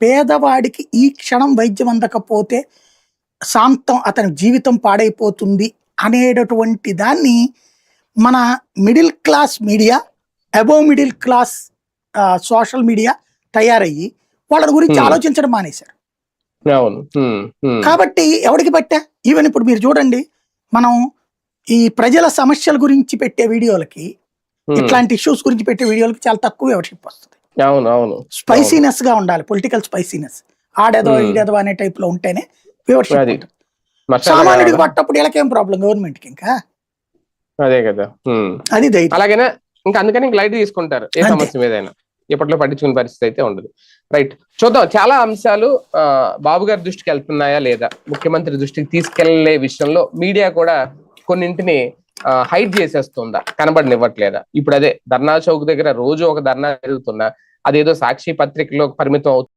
పేదవాడికి ఈ క్షణం వైద్యం అందకపోతే శాంతం అతని జీవితం పాడైపోతుంది అనేటటువంటి దాన్ని మన middle class media above middle class social media తయారయ్యి వాళ్ళ గురించి. ఆలోచించడం మానేశారు. కాబట్టి ఎవరికి పట్టా ఈవెన్ ఇప్పుడు మీరు చూడండి మనం ఈ ప్రజల సమస్యల గురించి పెట్టే వీడియోలకి. ఇట్లాంటి ఇష్యూస్ గురించి పెట్టే వీడియోలకి చాలా తక్కువ వ్యూవర్షిప్ వస్తుంది అవును అవును. స్పైసీనెస్గా ఉండాలి పొలిటికల్ స్పైసీనెస్. ఆడేదో Hmm. ఈడేదో అనే టైప్లో ఉంటేనే వ్యూవర్షిప్ సామాన్యుడికి? పట్టప్పుడు వీళ్ళకేం ప్రాబ్లం? గవర్నమెంట్కి ఇంకా? అదే కదా. ఉమ్. అది అలాగనే? ఇంకా అందుకని లైట్ తీసుకుంటారు. ఏ. సమస్య మీదైనా. ఇప్పట్లో పట్టించుకునే పరిస్థితి అయితే ఉండదు. రైట్ చూద్దాం. చాలా అంశాలు బాబు గారి దృష్టికి వెళ్తున్నాయా లేదా? ముఖ్యమంత్రి దృష్టికి తీసుకెళ్ళే విషయంలో మీడియా కూడా కొన్నింటిని హైట్ చేసేస్తుందా? కనబడనివ్వట్లేదా? ఇప్పుడు అదే ధర్నా చౌక్ దగ్గర రోజు ఒక ధర్నా జరుగుతున్నా అదేదో సాక్షి పత్రికలో పరిమితం అవుతుంది.